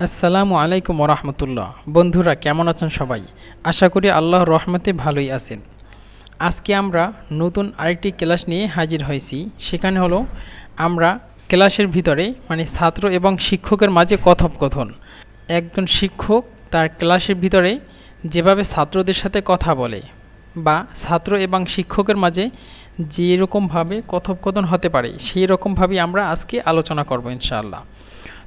আসসালামু আলাইকুম রহমতুল্লাহ বন্ধুরা, কেমন আছেন সবাই? আশা করি আল্লাহর রহমতে ভালোই আছেন। আজকে আমরা নতুন আরেকটি ক্লাস নিয়ে হাজির হয়েছি। সেখানে হলো আমরা ক্লাসের ভিতরে মানে ছাত্র এবং শিক্ষকের মাঝে কথোপকথন। একজন শিক্ষক তার ক্লাসের ভিতরে যেভাবে ছাত্রদের সাথে কথা বলে বা ছাত্র এবং শিক্ষকের মাঝে যেরকমভাবে কথোপকথন হতে পারে সেই রকমভাবেই আমরা আজকে আলোচনা করব ইনশাআল্লাহ।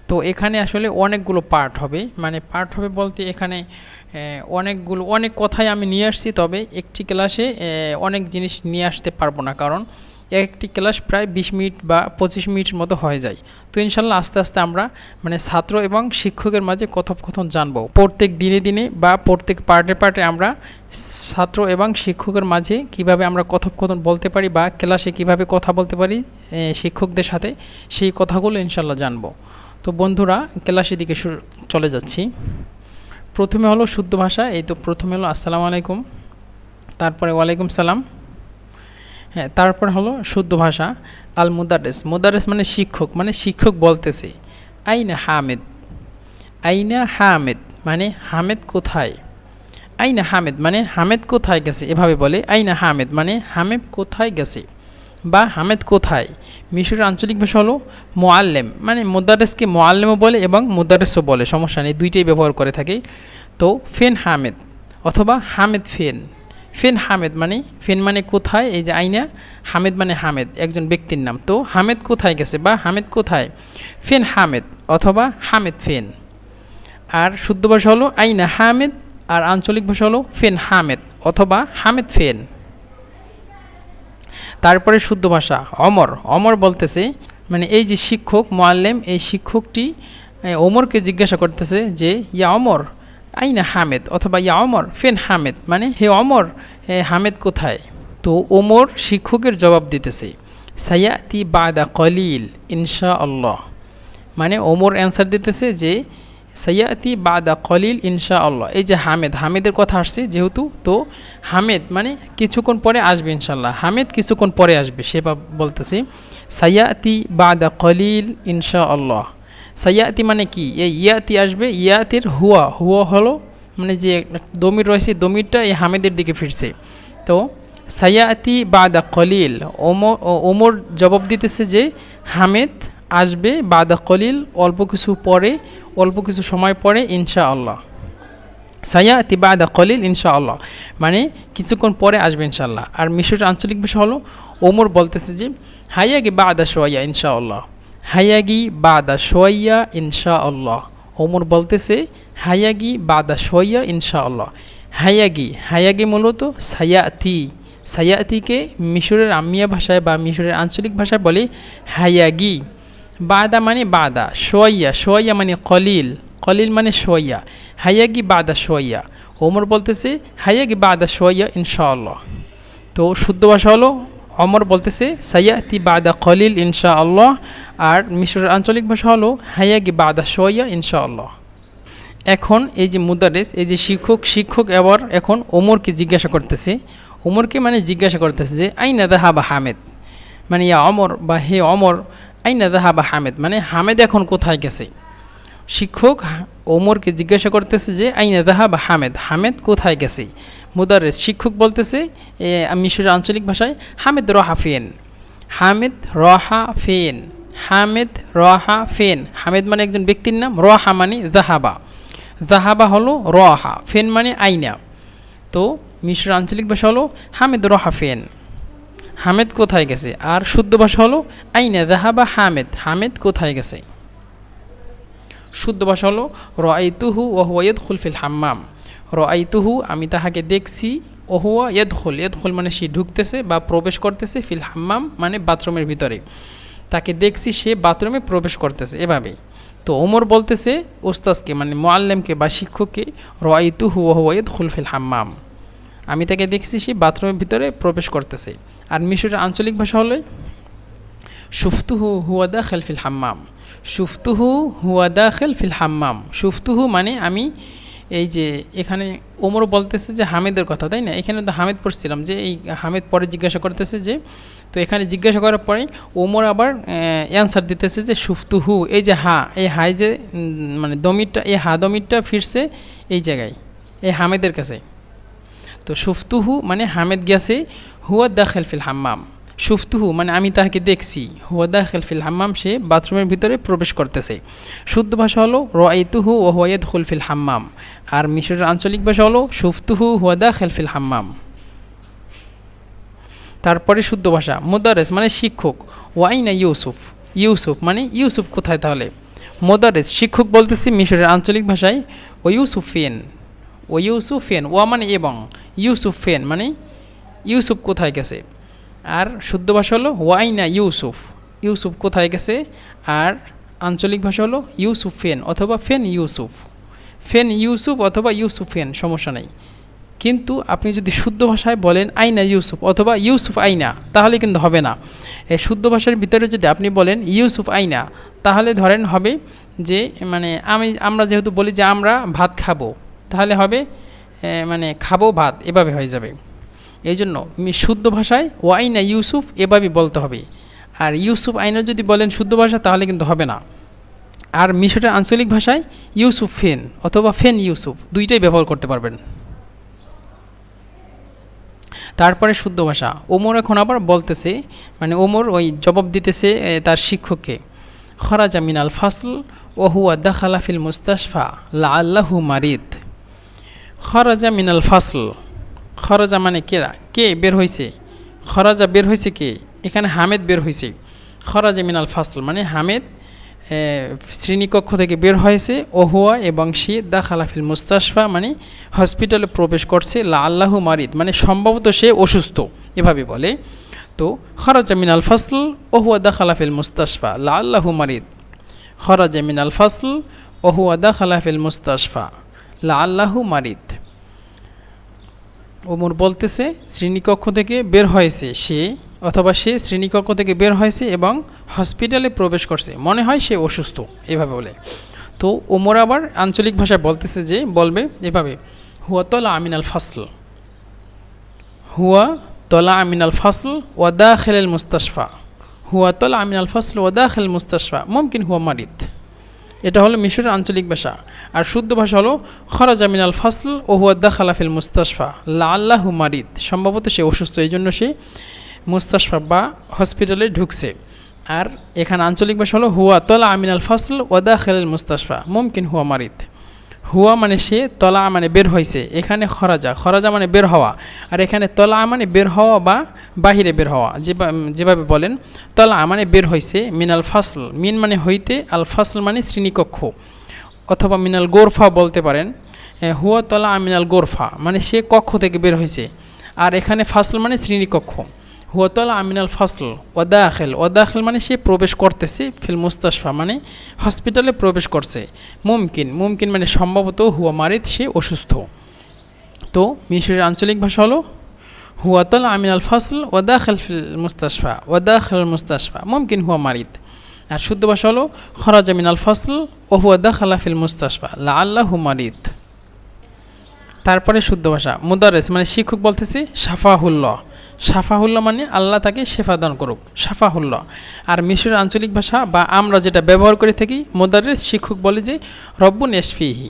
তো এখানে আসলে অনেকগুলো পার্ট হবে। মানে পার্ট হবে বলতে এখানে অনেকগুলো, অনেক কথাই আমি নিয়ে আসছি, তবে একটি ক্লাসে অনেক জিনিস নিয়ে আসতে পারব না, কারণ একটি ক্লাস প্রায় বিশ মিনিট বা পঁচিশ মিনিটের মতো হয়ে যায়। তো ইনশাল্লাহ আস্তে আস্তে আমরা মানে ছাত্র এবং শিক্ষকের মাঝে কথোপকথন জানব। প্রত্যেক দিনে দিনে বা প্রত্যেক পার্টে পার্টে আমরা ছাত্র এবং শিক্ষকের মাঝে কীভাবে আমরা কথোপকথন বলতে পারি বা ক্লাসে কীভাবে কথা বলতে পারি শিক্ষকদের সাথে সেই কথাগুলো ইনশাল্লাহ জানব। তো বন্ধুরা, ক্লাসের দিকে চলে যাচ্ছি। প্রথমে হলো শুদ্ধ ভাষা, এই তো প্রথমে হলো আসসালামু আলাইকুম, তারপরে ওয়ালাইকুম সালাম। হ্যাঁ তারপর হলো শুদ্ধ ভাষা আল মুদারেস মুদারেস মানে শিক্ষক মানে শিক্ষক বলতেছে। আইনা হামেদ। আইনা হামেদ মানে হামেদ কোথায়? আইনা হামেদ মানে হামেদ কোথায় গেছে? এভাবে বলে। আইনা হামেদ মানে হামেদ কোথায় গেছে? বা হামেদ কোথায়? মিশরের আঞ্চলিক ভাষা হলো মোয়াল্লেম। মানে মুদারেসকে মোয়াল্লেমও বলে এবং মুদারেসও বলে, সমস্যা নেই, দুইটাই ব্যবহার করে থাকে। তো ফেন হামেদ অথবা হামেদ ফেন। ফেন হামেদ মানে ফেন মানে কোথায়? এই যে আইনা, হামেদ মানে হামেদ, একজন ব্যক্তির নাম। তো হামেদ কোথায় গেছে বা হামেদ কোথায়? ফেন হামেদ অথবা হামেদ ফেন। আর শুদ্ধ ভাষা হলো আইনা হামেদ, আর আঞ্চলিক ভাষা হলো ফেন হামেদ অথবা হামেদ ফেন। তারপরে শুদ্ধ ভাষা অমর। অমর বলতেছে মানে এই যে শিক্ষক মোয়াল্লেম এই শিক্ষকটি ওমরকে জিজ্ঞাসা করতেছে যে ইয়া অমর আইনা হামেদ? অথবা ইয়া অমর ফেন হামেদ। মানে হে অমর এ, হামেদ কোথায়? তো ওমর শিক্ষকের জবাব দিতেছে সাইয়া সায়াতি বাদা কলিল ইনশা আল্লাহ মানে ওমর অ্যান্সার দিতেছে যে সৈয়াতি বাদা কলিল ইনশা আল্লাহ এই যে হামেদ, হামেদের কথা আসছে, যেহেতু তো হামেদ মানে কিছুক্ষণ পরে আসবে ইনশাল্লাহ হামেদ কিছুক্ষণ পরে আসবে, সে বলতেছে সায়াতি বাদা কলিল ইনশা আল্লাহ সায়াতি মানে কি? এই ইয়াতি আসবে, ইয়াতির হুয়া হুয়া হলো মানে যে দমির রয়েছে, দমিরটা এই হামেদের দিকে ফিরছে। তো সায়াতি বাদা কলিল, ওমর ওমর জবাব দিতেছে যে হামেদ আসবে বাদা কলিল, অল্প কিছু পরে, অল্প কিছু সময় পরে ইনশা আল্লাহ সায়াতি বাদা কলিল ইনশা আল্লাহ মানে কিছুক্ষণ পরে আসবে, ইনশাআল্লাহ। আর মিশরের আঞ্চলিক ভাষা হলো, ওমর বলতেছে যে হাইয়াগি বাদা সোয়াইয়া ইনশা আল্লাহ হাইয়াগি বাদা সোয়াইয়া ইনশা আল্লাহ ওমর বলতেছে হাইয়াগি বাদা সোয়াইয়া ইনশা আল্লাহ হাইয়াগি হাইয়াগি মূলত সায়াতি। সায়াতিকে মিশরের আমিয়া ভাষায় বা মিশরের আঞ্চলিক ভাষায় বলে হাইয়াগি বাদা মানে বাদা সোয়াইয়া সোয়াইয়া মানে কলিল কলিল মানে সোয়াইয়া হাইয়াগি বাদা সোয়াইয়া ওমর বলতেছে, হাইয়াগি বাদা সোয়াইয়া ইনশাআল্লাহ। তো শুদ্ধ ভাষা হলো অমর বলতেছে, সাইয়াতি বাদা কলিল ইনশা আল্লাহ আর মিশরের আঞ্চলিক ভাষা হলো, হাইয়াগি বাদা সোয়াইয়া ইনশা আল্লাহ এখন এই যে মুদারেস, এই যে শিক্ষক শিক্ষক এবার এখন ওমরকে জিজ্ঞাসা করতেছে। ওমরকে মানে জিজ্ঞাসা করতেছে যে, আইনা দাহাবা হামেদ? মানে ইয়া অমর বা হে অমর আইনা দাহাবা হামেদ? মানে হামেদ এখন কোথায় গেছে? শিক্ষক ওমরকে জিজ্ঞাসা করতেছে যে, আইনা দাহাবা হামেদ? হামেদ কোথায় গেছে? মুদারেস শিক্ষক বলতেছে মিশরের আঞ্চলিক ভাষায়, হামেদ রহা ফেন। হামেদ রহা ফেন। হামেদ রহা ফেন। হামেদ মানে একজন ব্যক্তির নাম, রহা মানে জাহাবা জাহাবা হলো রহা। ফেন মানে আইনা। তো মিশরের আঞ্চলিক ভাষা হলো হামেদ রহা ফেন। হামেদ কোথায় গেছে? আর শুদ্ধ ভাষা হলো আইনা জাহাবা হামেদ হামেদ কোথায় গেছে? শুদ্ধ ভাষা হলো রআইতুহু ওহুয়া ইয়দখুল ফিল হাম্মাম। র রআইতুহু, আমি তাহাকে দেখছি ওহুয়া ইয়দখুল ইয়দখুল মানে সে ঢুকতেছে বা প্রবেশ করতেছে ফিল হাম্মাম মানে বাথরুমের ভিতরে। তাকে দেখছি, সে বাথরুমে প্রবেশ করতেছে এভাবেই। তো ওমর বলতেছে ওস্তাজকে মানে মোয়াল্লেমকে বা শিক্ষককে রআইতুহু ওহুয়া ইয়দখুল ফিল হাম্মাম। আমি তাকে দেখছি সে বাথরুমের ভিতরে প্রবেশ করতেছে। আর মিশরের আঞ্চলিক ভাষা হলে শুফতুহু হুয়া দাখিল ফিল হাম্মাম। শুফতুহু হুয়া দাখিল ফিল হাম্মাম। শুফতুহু মানে আমি এই যে এখানে ওমর বলতেছে যে হামেদের কথা, তাই না? এখানে তো হামেদ পড়ছিলাম যে এই হামেদ পরে জিজ্ঞাসা করতেছে যে, তো এখানে জিজ্ঞাসা করার পরে ওমর আবার অ্যান্সার দিতেছে যে সুফতুহু, এই যে হা, এই হাই যে মানে দমিরটা, এই হা দমিরটা ফিরছে এই জায়গায়, এই হামেদের কাছে। তো সুফতুহু মানে হামেদ গেছে, হুয়া দাখেল ফিল হাম্মাম। সুফতুহু মানে আমি তাহাকে দেখছি, হুয়া দাখেল ফিল হাম্মাম, সে বাথরুমের ভিতরে প্রবেশ করতেছে। শুদ্ধ ভাষা হলো রাইতুহু ও হুয়াইদ খুল ফিল হাম্মাম। আর মিশরের আঞ্চলিক ভাষা হলো, সুফতুহু হুয়া দাখেল ফিল হাম্মাম। তারপরে শুদ্ধ ভাষা, মোদারেস মানে শিক্ষক। ওয়াইনা ইউসুফ? ইউসুফ মানে ইউসুফ কোথায় তাহলে? মোদারেস, শিক্ষক বলতেছি মিশরের আঞ্চলিক ভাষায়, ও ইউসুফিয়েন ও ইউসুফিয়েন ওয়া মানে এবং। ইউসুফিয়েন মানে ইউসুফ কোথায় গেছে? আর শুদ্ধ ভাষা হলো ওয়াইনা ইউসুফ। ইউসুফ কোথায় গেছে? আর আঞ্চলিক ভাষা হলো ইউসুফ ফেন অথবা ফেন ইউসুফ। ফেন ইউসুফ অথবা ইউসুফ ফেন, সমস্যা নেই। কিন্তু আপনি যদি শুদ্ধ ভাষায় বলেন আইনা ইউসুফ অথবা ইউসুফ আইনা, তাহলে কিন্তু হবে না। এই শুদ্ধ ভাষার ভিতরে যদি আপনি বলেন ইউসুফ আইনা, তাহলে ধরেন হবে যে মানে আমি, আমরা যেহেতু বলি যে আমরা ভাত খাব, তাহলে হবে মানে খাব ভাত, এভাবে হয়ে যাবে। এই জন্য শুদ্ধ ভাষায় ও আইনা ইউসুফ এভাবে বলতে হবে। আর ইউসুফ আইনা যদি বলেন শুদ্ধ ভাষা, তাহলে কিন্তু হবে না। আর মিশরের আঞ্চলিক ভাষায় ইউসুফ ফেন অথবা ফেন ইউসুফ, দুইটাই ব্যবহার করতে পারবেন। তারপরে শুদ্ধ ভাষা। ওমর এখন আবার বলতেছে মানে ওমর ওই জবাব দিতেছে তার শিক্ষককে। খরাজা মিনাল ফাসল ও হুয়া দাখালা ফিল মুস্তাশফা লা আল্লাহু মারিদ। খরাজা মিনাল ফাসল। খরজা মানে কেরা কে বের হয়েছে খরজা বের হয়েছে কে? এখানে হামেদ বের হয়েছে খরাজা মিনাল ফাসল মানে হামেদ শ্রেণীকক্ষ থেকে বের হয়েছে, ওহুয়া এবং সে দা খালাফিল মুস্তাশফা মানে হসপিটালে প্রবেশ করছে লা আল্লাহু মারিদ। মানে সম্ভবত সে অসুস্থ, এভাবে বলে। তো খরাজা মিনাল ফাসল, ওহুয়া দা খালাফিল মুস্তাশফা লা আল্লাহু মারিদ। খরাজা মিনাল ফাসল, ওহুয়া দা খালাফিল মুস্তাশফা। লা আল্লাহু মারিদ। ওমর বলতেছে, শ্রেণীকক্ষ থেকে বের হয়েছে সে অথবা সে শ্রেণীকক্ষ থেকে বের হয়েছে এবং হসপিটালে প্রবেশ করছে। মনে হয় সে অসুস্থ, এভাবে বলে। তো ওমর আবার আঞ্চলিক ভাষায় বলতেছে যে, বলবে এভাবে, হুয়া তলা আমিনাল ফাসল। হুয়া তলা আমিনাল ফাসল ওয়াদা খেলেল মুস্তাশফা। হুয়া তলা আমিনাল ফাসল ওয়াদা খেল মুস্তাশফা। মুমকিন হুয়া মারিদ। এটা হলো মিশরের আঞ্চলিক ভাষা। আর শুদ্ধ ভাষা হলো খরাজামিন আল ফাসল ও হুয়াদ্দা খালাফিল মুস্তাশফা। লা আল্লাহু মারিদ। সম্ভবত সে অসুস্থ এই জন্য সে মুস্তাশফা বা হসপিটালে ঢুকছে। আর এখানে আঞ্চলিক ভাষা হলো, হুয়া তলা আমিনাল ফাসল ওয়াদা খেলেল মুস্তাশফা। মুমকিন হুয়া মারিদ। হুয়া মানে সে, তলা মানে বের হয়েছে এখানে খরাজা খরাজা মানে বের হওয়া। আর এখানে তলা মানে বের হওয়া বা বাহিরে বের হওয়া। যেভাবে বলেন, তলা মানে বের হয়েছে মিনাল ফাসল। মিন মানে হইতে, আল ফাসল মানে শ্রেণীকক্ষ। অথবা মিনাল গোরফা বলতে পারেন। হুয়া তলা মিনাল গোরফা মানে সে কক্ষ থেকে বের হয়েছে আর এখানে ফাসল মানে শ্রেণীকক্ষ। হুয়াতলা আমিনাল ফাসল ওদাখেল ওদাখেল মানে সে প্রবেশ করতেছে ফিল মুস্তাশফা মানে হসপিটালে প্রবেশ করছে। মুমকিন মুমকিন মানে সম্ভবত হুয়া মারিদ, সে অসুস্থ। তো মিশরের আঞ্চলিক ভাষা হলো হুয়াতল আমিনাল ফাসল ওদাখেল ফিল মুস্তাশফা ওদাখেল মুস্তাশফা, মুমকিন হুয়া মারিদ। আর শুদ্ধ ভাষা হলো খরাজা মিনাল ফাসল, ও হুয়া দাখালা ফিল মুস্তাশফা লা আল্লাহু মারিদ। তারপরে শুদ্ধ ভাষা মুদারেস মানে শিক্ষক বলতেছে সাফাহুল্লাহ সাফাহুল্লাহ মানে আল্লাহ তাকে শেফা দান করুক সাফাহুল্লাহ আর মিশরের আঞ্চলিক ভাষা বা আমরা যেটা ব্যবহার করে থাকি মোদারের শিক্ষক বলে যে রব্বুন এসফিহি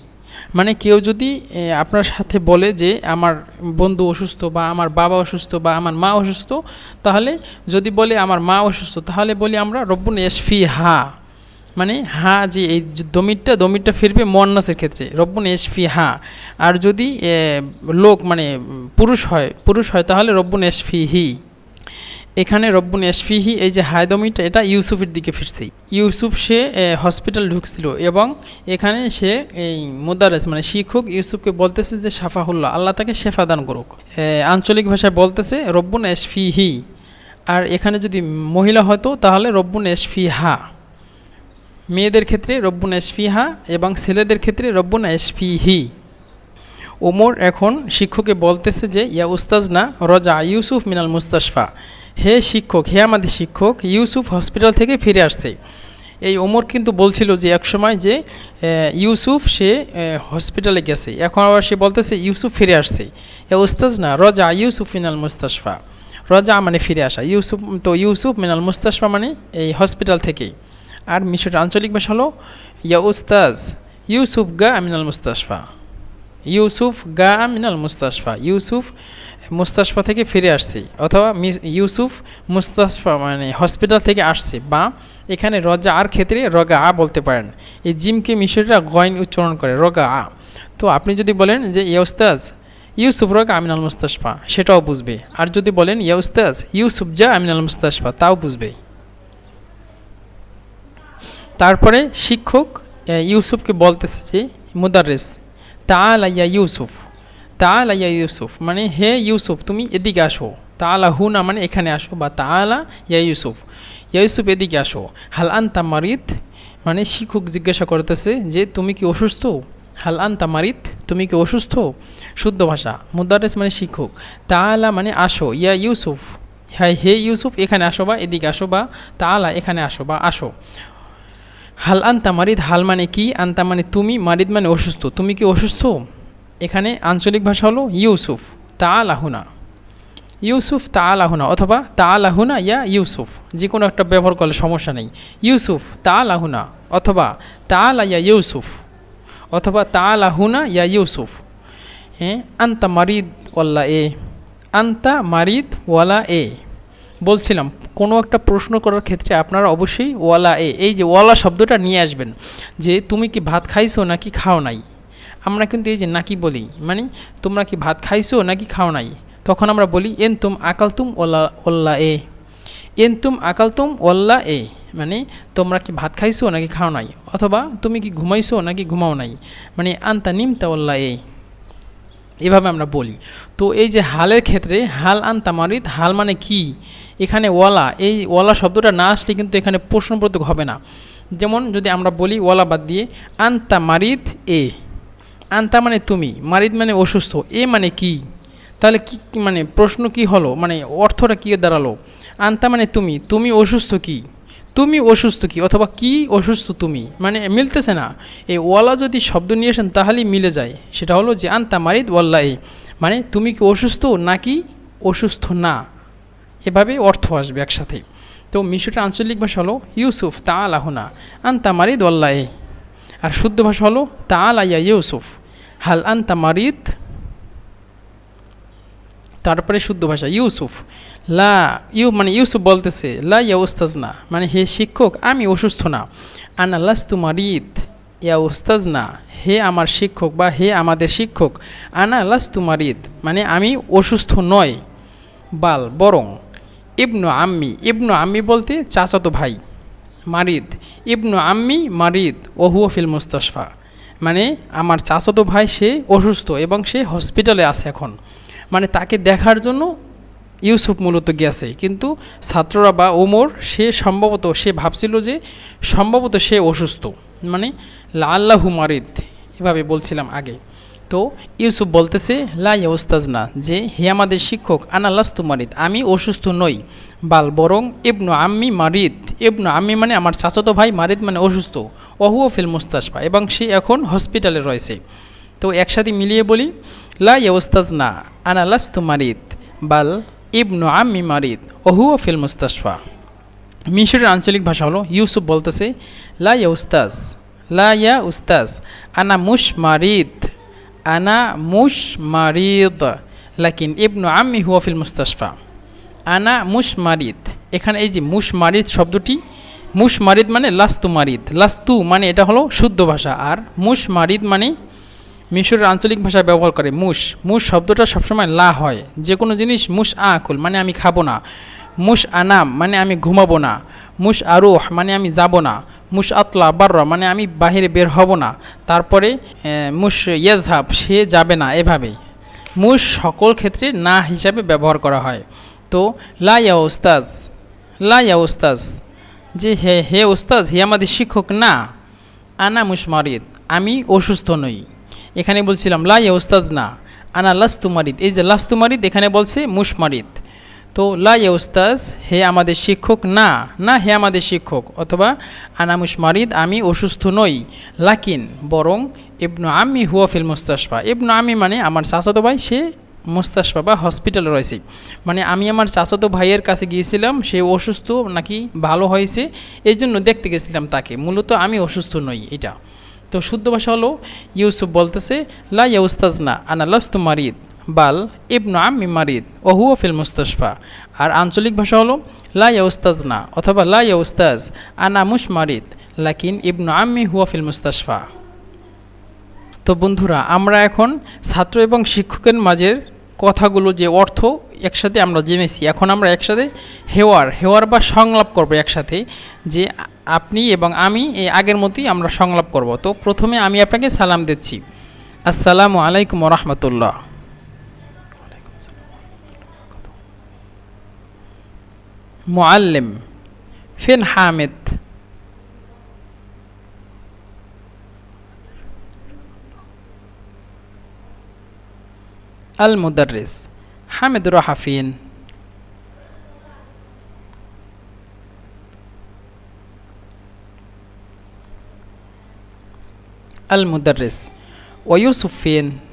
মানে কেউ যদি আপনার সাথে বলে যে আমার বন্ধু অসুস্থ বা আমার বাবা অসুস্থ বা আমার মা অসুস্থ, তাহলে যদি বলে আমার মা অসুস্থ, তাহলে বলি আমরা রব্বুন এসফি হা মানে হা যে এই দমিরটা দমিরটা ফিরবে মন্নাসের ক্ষেত্রে। রব্বুন এসফি হা। আর যদি লোক মানে পুরুষ হয় পুরুষ হয় তাহলে রব্বুন এসফি হি। এখানে রব্বুন এসফিহি এই যে হায়দমিটা এটা ইউসুফের দিকে ফিরছে। ইউসুফ সে হসপিটাল ঢুকছিল এবং এখানে সে এই মুদারেস মানে শিক্ষক ইউসুফকে বলতেছে যে সাফাহুল্লাহ আল্লাহ তাকে শেফা দান করুক। আঞ্চলিক ভাষায় বলতেছে, রব্বুন এসফিহি আর এখানে যদি মহিলা হতো তাহলে রব্বুন এসফিহা মেয়েদের ক্ষেত্রে রব্বুন এসফিহা এবং ছেলেদের ক্ষেত্রে রব্বুন এসফিহি ওমর এখন শিক্ষককে বলতেছে যে, ইয়া উস্তাজ না রজা ইউসুফ মিনাল মুস্তাশফা। হে শিক্ষক, হে আমাদের শিক্ষক, ইউসুফ হসপিটাল থেকে ফিরে আসছে। এই ওমর কিন্তু বলছিল যে একসময় যে ইউসুফ সে হসপিটালে গেছে। এখন আবার সে বলতেছে, ইউসুফ ফিরে আসছে। এ ওস্তাজ না রজা ইউসুফ মিনাল মুস্তাশফা। রজা মানে ফিরে আসা। ইউসুফ, তো ইউসুফ মিনাল মুস্তাশফা মানে এই হসপিটাল থেকেই। আর মিশরের আঞ্চলিক ভাষা হলো ইয়া উস্তাজ ইউসুফ গা আমিনাল মুস্তাশফা। ইউসুফ গা আমিনাল মুস্তাশফা। ইউসুফ মুস্তাশফা থেকে ফিরে আসছে, অথবা ইউসুফ মুস্তাশফা মানে হসপিটাল থেকে আসছে, বা এখানে রজা আর ক্ষেত্রে রগা আ বলতে পারেন। এই জিমকে মিশরীরা গয়ন উচ্চারণ করে, রগা আ। তো আপনি যদি বলেন যে ইয়স্তাজ ইউসুফ রগা আমিনাল মুস্তাশফা, সেটাও বুঝবে। আর যদি বলেন ইয়স্তাজ ইউসুফ যা আমিনাল মুস্তাশফা, তাও বুঝবে। তারপরে শিক্ষক ইউসুফকে বলতেছে যে, মুদারেস তাল ইয়া ইউসুফ তা ইয়া ইউসুফ মানে হে ইউসুফ, তুমি এদিকে আসো। তালা হুনা মানে এখানে আসো, বা তা আলা ইয়া ইউসুফ ইয়া ইউসুফ এদিকে আসো। হাল আন্তা মানে শিক্ষক জিজ্ঞাসা করতেছে যে, তুমি কি অসুস্থ? হাল আন্তা তুমি কি অসুস্থ? শুদ্ধ ভাষা। মুদারেস মানে শিক্ষক তালা মানে আসো, ইয়া ইউসুফ হ্যাঁ হে ইউসুফ, এখানে আসো বা এদিকে আসো বা তালা এখানে আসো বা আসো। হাল আন্তা মারিদ, হাল মানে কি? আন্তা মানে তুমি, মারিদ মানে অসুস্থ। তুমি কি অসুস্থ? এখানে আঞ্চলিক ভাষা হলো ইউসুফ তা আলাহুনা ইউসুফ তা আলাহুনা অথবা তা আলাহুনা ইয়া ইউসুফ। যে কোনো একটা ব্যবহার করলে সমস্যা নেই। ইউসুফ তা আলাহুনা অথবা তা আলা ইয়া ইউসুফ, অথবা তা আলাহুনা ইয়া ইউসুফ। হ্যাঁ আন্তা মারিদ ওয়াল্লা এ। আন্তা মারিদ ওয়ালা এ। বলছিলাম কোনো একটা প্রশ্ন করার ক্ষেত্রে আপনারা অবশ্যই ওয়ালা এ, এই যে ওয়ালা শব্দটা নিয়ে আসবেন, যে তুমি কি ভাত খাইছো নাকি খাও নাই? আমরা কিন্তু এই যে নাকি বলি মানে তোমরা কি ভাত খাইছো নাকি খাও নাই? তখন আমরা বলি এন তুম আকালতুম ওলা, ওল্লা এ। এন তুম আকালতুম ওল্লা এ মানে তোমরা কি ভাত খাইছো নাকি খাও নাই? অথবা তুমি কি ঘুমাইছো নাকি ঘুমাও নাই? মানে আন্তা নিমতা ওল্লা এ। এভাবে আমরা বলি। তো এই যে হালের ক্ষেত্রে হাল আন তামারিদ হাল মানে কি? এখানে ওয়ালা, এই ওয়ালা শব্দটা না আসলে কিন্তু এখানে প্রশ্নবোধক হবে না। যেমন যদি আমরা বলি ওয়ালা বাদ দিয়ে, আন্তা মারিদ এ। আন্তা মানে তুমি, মারিদ মানে অসুস্থ, এ মানে কি? তাহলে কি মানে প্রশ্ন কি হলো? মানে অর্থটা কী দাঁড়াল? আন্তা মানে তুমি তুমি অসুস্থ কি? তুমি অসুস্থ কি? অথবা কি অসুস্থ তুমি? মানে মিলতেছে না। এই ওয়ালা যদি শব্দ নিয়ে আসেন তাহলেই মিলে যায়। সেটা হলো যে আন্তা ওয়াল্লা এ মানে তুমি কি অসুস্থ নাকি অসুস্থ না? এভাবে অর্থ আসবে একসাথে তো মিশরটা আঞ্চলিক ভাষা হলো ইউসুফ তা আলাহুনা আন্তা মারিদ ওয়াল্লা এ আর শুদ্ধ ভাষা হলো তা আলাইয়া ইউসুফ। হাল আন্তা মারিদ? তারপরে শুদ্ধ ভাষা ইউসুফ। লা ইউ মানে ইউসুফ বলতেছে, লা ইয়া উস্তাজ না মানে হে শিক্ষক, আমি অসুস্থ না। আনা লাস্তু মারিদ, ইয়া উস্তাজ না হে আমার শিক্ষক বা হে আমাদের শিক্ষক। আনা লাস্তু মারিদ মানে আমি অসুস্থ নয়, বাল, বরং ইবনু আম্মি ইবনু আম্মি বলতে চাচাতো ভাই, মারিদ। ইবনু আম্মি, মারিদ ওহুয়া ফিল মুস্তাশফা। মানে আমার চাচাতো ভাই সে অসুস্থ এবং সে হসপিটালে আছে এখন। মানে তাকে দেখার জন্য ইউসুফ মূলত গেছে। কিন্তু ছাত্ররা বা ওমর, সে সম্ভবত, সে ভাবছিল যে সম্ভবত সে অসুস্থ। মানে আল্লাহু মারিদ, এভাবে বলছিলাম আগে। তো ইউসুফ বলতেছে লাই ওস্তাজ না যে, হে আমাদের শিক্ষক আনাল্লাস্তু মারিদ, আমি অসুস্থ নই, বাল বরং ইবনু আম্মি মারিদ, ইবনু আম্মি মানে আমার চাচাতো ভাই, মারিদ মানে অসুস্থ অহুও ফিল মুস্তাশফা এবং সে এখন হসপিটালে রয়েছে। তো একসাথে মিলিয়ে বলি, লা ওস্তাজ না আনালাস্তু মারিদ, বাল ইবনু আম্মি মারিদ অহুও ফিল মুস্তাশফা মিশরের আঞ্চলিক ভাষা হলো, ইউসুফ বলতেছে, লা ইয়া উস্তাজ লা ইয়া উস্তাজ আনা মুশ মারিদ আনা মুশ মারিদ লাকিন ইবনু আম্মি হুয়া ফিল মুস্তাশফা আনা মুশ মারিদ এখানে এই যে মুশ মারিদ শব্দটি মুশ মারিদ মানে লাস্তু মারিদ লাস্তু মানে এটা হলো শুদ্ধ ভাষা। আর মুশ মারিদ মানে মিশরের আঞ্চলিক ভাষা ব্যবহার করে মুশ মুশ শব্দটা সবসময় লা হয়। যে কোনো জিনিস মুশ আকুল মানে আমি খাব না। মুশ আনাম মানে আমি ঘুমাবো না। মুশ আরুহ মানে আমি যাব না। মুশ আতলা বার্রা মানে আমি বাহিরে বের হব না। তারপরে মুশ ইয়েধাব সে যাবে না এভাবে মুশ সকল ক্ষেত্রে না হিসাবে ব্যবহার করা হয়। তো, লা ইয়া ওস্তাজ লা ইয়া ওস্তাজ যে হে হে ওস্তাজ হে আমাদের শিক্ষক, না, আনা মুশমারিদ আমি অসুস্থ নই। এখানে বলছিলাম, লা ইয়া ওস্তাজ না, আনা লাস্তু মারিদ। এই যে লাস্তু মারিদ, এখানে বলছে মুশমারিদ তো লা উস্তাজ, হে আমাদের শিক্ষক, না না হে আমাদের শিক্ষক, অথবা আনামুস মারিদ, আমি অসুস্থ নই, লাকিন, বরং ইবনু আমি হুয়া ফিল মুস্তাশফা। ইবনু আমি মানে আমার চাচাতো ভাই, সে মুস্তাশফা বা হসপিটালে রয়েছে। মানে আমি আমার চাচাতো ভাইয়ের কাছে গিয়েছিলাম, সে অসুস্থ নাকি ভালো হয়েছে এই জন্য দেখতে গেছিলাম তাকে। মূলত আমি অসুস্থ নই, এটা। তো শুদ্ধ ভাষা হলো, ইউসুফ বলতেছে, লা ইয়া উস্তাজ না, আনা লাস্তু মারিদ। বাল ইবনু আম্মি মারিদ ওহুয়া ফিল মুস্তশফা। আর আঞ্চলিক ভাষা হলো, লা ইয়া না অথবা লা ইয়া উস্তাজ আনা মুশ মারিদ, লাকিন ইবনু আম্মি হুয়া ফিল মুস্তাশফা। তো বন্ধুরা, আমরা এখন ছাত্র এবং শিক্ষকের মাঝের কথাগুলো যে অর্থ একসাথে আমরা জেনেছি, এখন আমরা একসাথে হেওয়ার হেওয়ার বা সংলাপ করব একসাথে, যে আপনি এবং আমি এই আগের মতোই আমরা সংলাপ করব। তো প্রথমে আমি আপনাকে সালাম দিচ্ছি। আসসালামু আলাইকুম রহমতুল্লাহ। معلم. فين حامد؟ المدرس. حامد راح فين؟ المدرس. ويوسف فين؟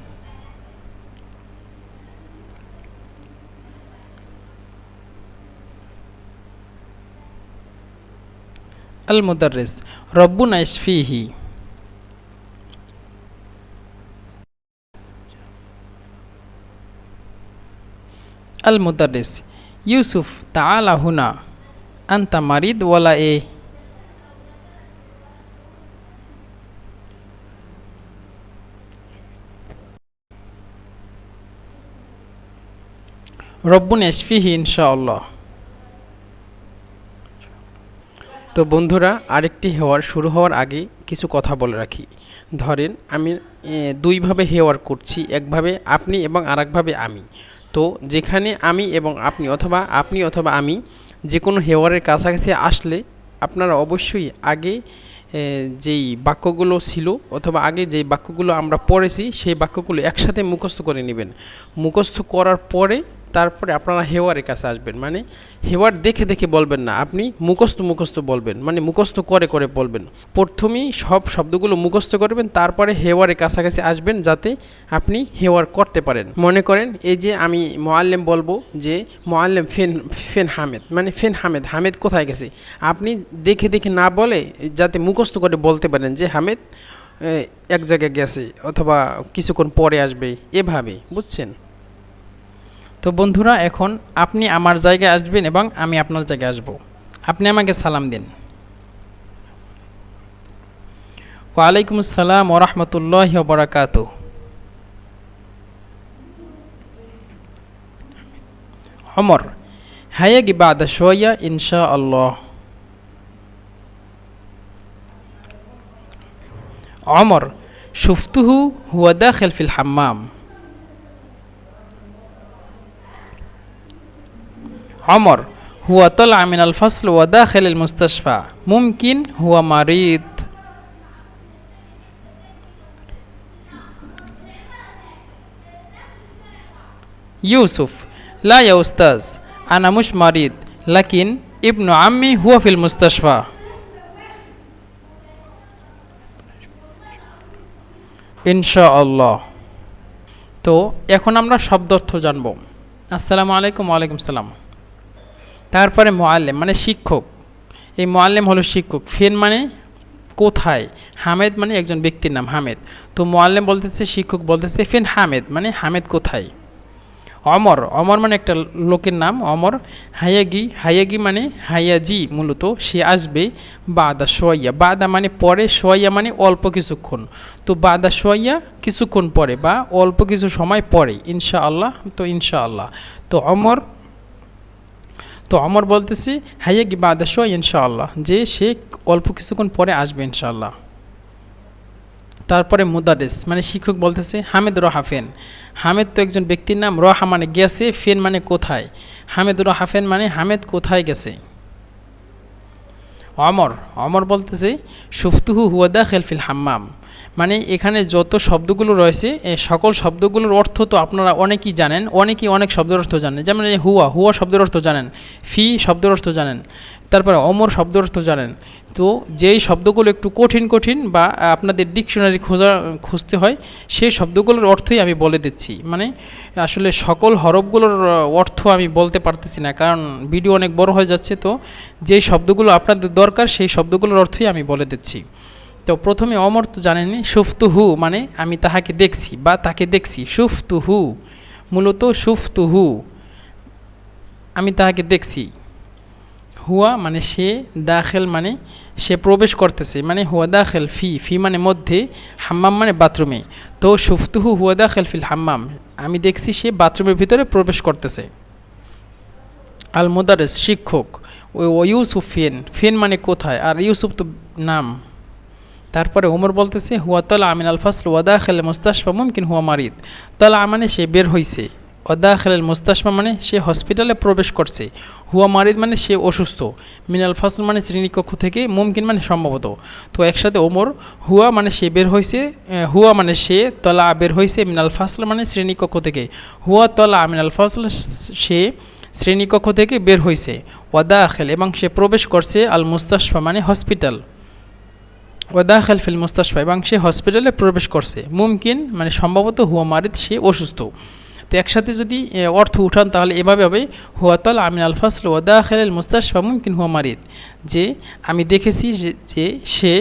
المدرس. ربنا يشفيه. المدرس. يوسف تعال هنا. أنت مريض ولا إيه؟ ربنا يشفيه إن شاء الله. তো বন্ধুরা, আরেকটি হেওয়ার শুরু হওয়ার আগে কিছু কথা বলে রাখি। ধরেন, আমি দুইভাবে হেওয়ার করছি, একভাবে আপনি এবং আরেকভাবে আমি। তো যেখানে আমি এবং আপনি অথবা আপনি অথবা আমি যে কোনো হেওয়ারের কাছাকাছি আসলে আপনারা অবশ্যই আগে যেই বাক্যগুলো ছিল অথবা আগে যেই বাক্যগুলো আমরা পড়েছি, সেই বাক্যগুলো একসাথে মুখস্থ করে নেবেন। মুখস্থ করার পরে তারপরে আপনারা হেওয়ারের কাছে আসবেন। মানে হেওয়ার দেখে দেখে বলবেন না, আপনি মুখস্থ মুখস্থ বলবেন মানে মুখস্থ করে করে বলবেন। প্রথমেই সব শব্দগুলো মুখস্থ করবেন, তারপরে হেওয়ারের কাছাকাছি আসবেন যাতে আপনি হেওয়ার করতে পারেন। মনে করেন, এই যে আমি মোয়াল্লেম বলব যে মোয়াল্লেম ফেন ফেন হামেদ মানে ফেন হামেদ হামেদ কোথায় গেছে? আপনি দেখে দেখে না বলে যাতে মুখস্থ করে বলতে পারেন যে হামেদ এক জায়গায় গেছে অথবা কিছুক্ষণ পরে আসবে। এভাবে, বুঝছেন? তো বন্ধুরা, এখন আপনি আমার জায়গায় আসবেন এবং আমি আপনার জায়গায় আসব। আপনি আমাকে সালাম দিন। ওয়ালাইকুম আসসালাম ওরহমতুল্লাহ বরাকাত অমর, হায়া গিবাদ সোয়া ইনশা আল্লাহ অমর, সুফতুহু হুয়াদা খেলফিল হাম্মাম। অমর। হুয়া তল আমিন আল ফসল ওয়াদা খেলিল মুস্তফা মুমকিন হুয়া মারিদ। ইউসুফ, লা ইয়া উস্তাজ আনামুশ মারিদ, লাকিন ইবনু আম্মি হুয়া ফিল মুস্তফা ইনশাআল্লাহ। তো এখন আমরা শব্দার্থ জানব। আসসালামু আলাইকুম ওয়ালাইকুম সালাম। তারপরে মোয়াল্লেম মানে শিক্ষক। এই মোয়াল্লেম হলো শিক্ষক। ফেন মানে কোথায়? হামেদ মানে একজন ব্যক্তির নাম, হামেদ। তো মোয়াল্লেম বলতেছে, শিক্ষক বলতেছে ফেন হামেদ মানে হামেদ কোথায়? অমর অমর মানে একটা লোকের নাম, অমর। হায়াগি হায়াগি মানে হায়াজি, মূলত সে আসবে বাদা সোয়াইয়া। বাদা মানে পরে, সোয়াইয়া মানে অল্প কিছুক্ষণ। তো বাদা সোয়াইয়া কিছুক্ষণ পরে বা অল্প কিছু সময় পরে ইনশা আল্লাহ তো ইনশা আল্লাহ তো অমর তো অমর বলতেছি হাইয়াগি বাদা সোয়া ইনশাআল্লাহ, যে সে অল্প কিছুক্ষণ পরে আসবে ইনশাআল্লাহ। তারপরে মুদারেস মানে শিক্ষক বলতেছে হামেদ রহাফেন। হামেদ তো একজন ব্যক্তির নাম রহা মানে গেছে ফেন মানে কোথায়? হামেদ রহাফেন মানে হামেদ কোথায় গেছে? অমর অমর বলতেছে, সুফতুহু হুয়াদা খেলফিল হাম্মাম। মানে এখানে যত শব্দগুলো রয়েছে সকল শব্দগুলোর অর্থ তো আপনারা অনেকেই জানেন, অনেকেই অনেক শব্দের অর্থ জানেন। যেমন হুয়া হুয়া শব্দের অর্থ জানেন, ফি শব্দের অর্থ জানেন, তারপরে অমর শব্দের অর্থ জানেন। তো যেই শব্দগুলো একটু কঠিন কঠিন বা আপনাদের ডিকশনারি খোঁজা, খুঁজতে হয়, সেই শব্দগুলোর অর্থই আমি বলে দিচ্ছি। মানে আসলে সকল হরফগুলোর অর্থ আমি বলতে পারতেছি না, কারণ ভিডিও অনেক বড় হয়ে যাচ্ছে, তো যেই শব্দগুলো আপনাদের দরকার, সেই শব্দগুলোর অর্থই আমি বলে দিচ্ছি। তো প্রথমে অমর তো জানেনি সুফতু হু মানে আমি তাহাকে দেখছি বা তাকে দেখছি সুফতু হু মূলত সুফতু হু আমি তাহাকে দেখছি। হুয়া মানে সে, দাখেল মানে সে প্রবেশ করতেছে মানে হুয়া দাখেল ফি ফি মানে মধ্যে, হাম্মাম মানে বাথরুমে। তো সুফতুহু হুয়া দাখেল ফিল হাম্মাম, আমি দেখছি সে বাথরুমের ভিতরে প্রবেশ করতেছে। আল মোদারেস শিক্ষক ও, ইউসুফ ফেন ফেন মানে কোথায়, আর ইউসুফ তো নাম। তারপরে ওমর বলতেছে, হুয়া তলা আমিন আল ফাসল ওয়াদা খেলে মুস্তাশফা, মুমকিন হুয়া মারিদ। তলা মানে সে বের হইছে। ওদা খেলেল মুস্তাশফা মানে সে হসপিটালে প্রবেশ করছে। হুয়া মারিদ মানে সে অসুস্থ। মিনাল ফাসল মানে শ্রেণীকক্ষ থেকে, মুমকিন মানে সম্ভবত। তো একসাথে ওমর, হুয়া মানে সে বের হয়েছে হুয়া মানে সে, তলা বের হয়েছে মিনাল ফাসল মানে শ্রেণীকক্ষ থেকে। হুয়া তলা মিনাল ফাসল সে শ্রেণীকক্ষ থেকে বের হয়েছে ওয়াদা আখেল এবং সে প্রবেশ করছে আল মুস্তাশফা মানে হসপিটাল। ওয়াদাখেল ফিল মুস্তাশফা, এবং সে হসপিটালে প্রবেশ করছে। মুমকিন মানে সম্ভবত হুয়া মারিদ, সে অসুস্থ। তো একসাথে যদি অর্থ উঠান, তাহলে এভাবে হবে হুয়াতাল আমিন আল ফাসল ওয়াদাখেল মুস্তাশফা মুমকিন হুয়া মারিদ। যে, আমি দেখেছি যে সে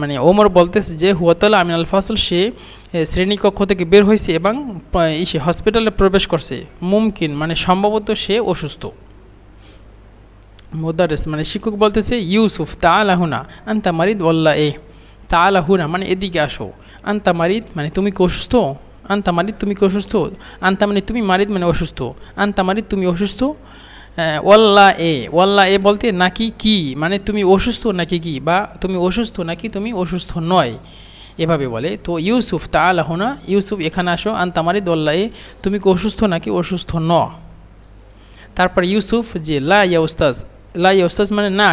মানে ওমর বলতেছে যে হুয়াতাল আমিন আল ফাসল, সে শ্রেণীকক্ষ থেকে বের হয়েছে এবং সে হসপিটালে প্রবেশ করছে। মুমকিন মানে সম্ভবত সে অসুস্থ। মোদারেস মানে শিক্ষক বলতেছে, ইউসুফ তা আলাহুনা আন্তা মারিদ ওল্লা এ তা আলাহুনা মানে এদিকে আসো। আন্তা মারিদ মানে তুমি কি অসুস্থ? আন্তা মারিদ, তুমি কি অসুস্থ? আন্তা মানে তুমি মারিদ মানে অসুস্থ। আন্তা মারিদ, তুমি অসুস্থ? ওয়াল্লা এ ওয়াল্লা এ বলতে নাকি কি? মানে তুমি অসুস্থ নাকি কি? বা তুমি অসুস্থ নাকি তুমি অসুস্থ নয়? এভাবে বলে। তো ইউসুফ তা আলাহুনা ইউসুফ, এখানে আসো। আন্তা মারিদ ওল্লা এ তুমি কি অসুস্থ নাকি অসুস্থ ন? তারপর ইউসুফ যে, লা ইয়া উস্তাজ লাই ওস্তাজ মানে না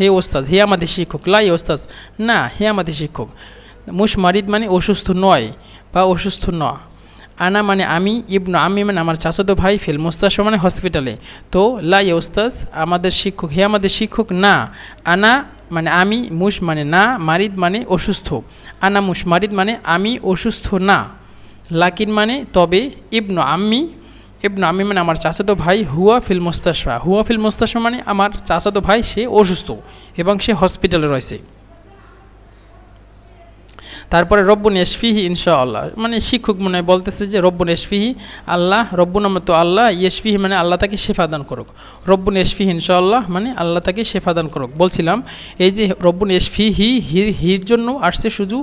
হে ওস্তাজ হে আমাদের শিক্ষক, লাই ওস্তাজ না, হে আমাদের শিক্ষক। মুশ মারিদ মানে অসুস্থ নয় বা অসুস্থ ন। আনা মানে আমি, ইবনু আমি মানে আমার চাচাতো ভাই, ফেল মুস্তাশা মানে হসপিটালে। তো লাই ওস্তাজ আমাদের শিক্ষক, হে আমাদের শিক্ষক, না। আনা মানে আমি, মুশ মানে না, মারিদ মানে অসুস্থ। আনা মুশ মারিদ মানে আমি অসুস্থ না। লাকিন মানে তবে ইবনু আমি ইবনু আমি মানে আমার চাচাতো ভাই হুয়া ফিল মোস্তাশা হুয়া ফিল মোস্তাশা মানে আমার চাচাতো ভাই, সে অসুস্থ এবং সে হসপিটালে রয়েছে। তারপরে রব্বুন এসফিহি ইনশাআল্লাহ। মানে শিক্ষক মনে বলতেছে যে রব্বুন এসফিহি আল্লাহ, রব্বুন আমার তো আল্লাহ ইয়েসফিহি মানে আল্লাহ তাকে শেফাদান করুক। রব্বুন এসফিহি ইনশাআল্লাহ মানে আল্লাহ তাকে শেফাদান করুক। বলছিলাম, এই যে রব্বুন এসফিহি হি হির জন্য আসছে শুধু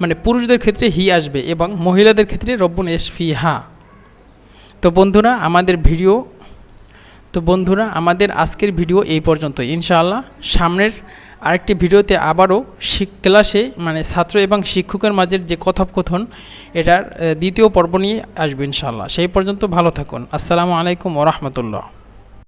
মানে পুরুষদের ক্ষেত্রে হি আসবে এবং মহিলাদের ক্ষেত্রে রব্বুন এসফি হা তো বন্ধুরা, আমাদের ভিডিও, তো বন্ধুরা, আমাদের আজকের ভিডিও এই পর্যন্ত ইনশাআল্লাহ, সামনের আরেকটি ভিডিওতে আবারও ক্লাসে মানে ছাত্র এবং শিক্ষকের মাঝের যে কথোপকথন, এটার দ্বিতীয় পর্ব নিয়ে আসবে ইনশাআল্লাহ। সেই পর্যন্ত ভালো থাকুন। আসসালামু আলাইকুম ওরহমতুল্লাহ